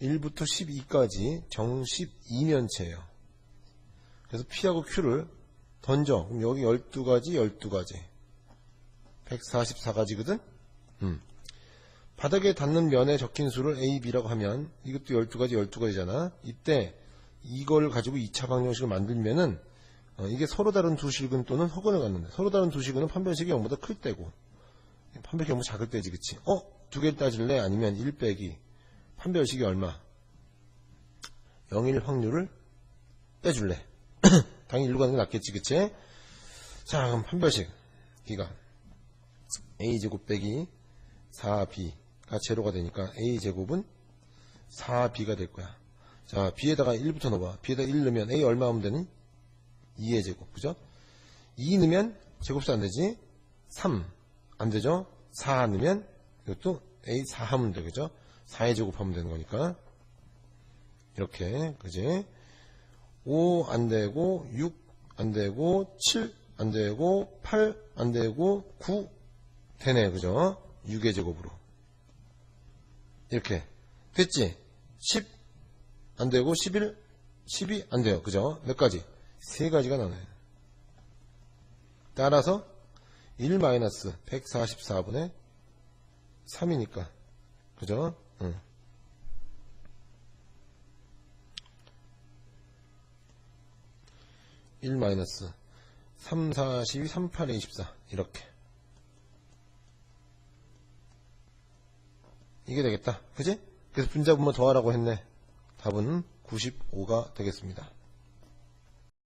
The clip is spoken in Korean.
1부터 12까지 정 12면체예요. 그래서 P하고 Q를 던져. 그럼 여기 12가지, 12가지. 144가지거든? 음. 바닥에 닿는 면에 적힌 수를 A, B라고 하면 이것도 12가지, 12가지잖아. 이때 이걸 가지고 2차 방정식을 만들면은 어, 이게 서로 다른 두 식은 또는 허근을 갖는데 서로 다른 두 식은 판별식이 0보다 클 때고 판별식이 0보다 작을 때지 그치? 어? 두 개를 따질래? 아니면 1 빼기 판별식이 얼마? 0일 확률을 빼줄래? 당연히 1로 가는 게 낫겠지 그치? 자 그럼 판별식 기가 a제곱 빼기 4b가 제로가 되니까 a제곱은 4b가 될 거야 자 b에다가 1부터 넣어봐 b에다 1 넣으면 a 얼마 하면 되니? 2의 제곱 그죠? 2 넣으면 제곱수 안 되지 3 안 되죠? 4 넣으면 이것도 a 4 하면 돼 그죠? 4의 제곱 하면 되는 거니까 이렇게 그지? 5 안 되고 6 안 되고 7 안 되고 8 안 되고 9 되네 그죠? 6의 제곱으로 이렇게 됐지? 10 안 되고 11 12 안 돼요 그죠? 몇 가지? 세 가지가 나와요 따라서 1 마이너스 144분의 3이니까 그죠? 응. 1 마이너스 3, 4, 12, 3, 8, 24 이렇게 이게 되겠다 그지? 그래서 분자분모 더하라고 했네 답은 95가 되겠습니다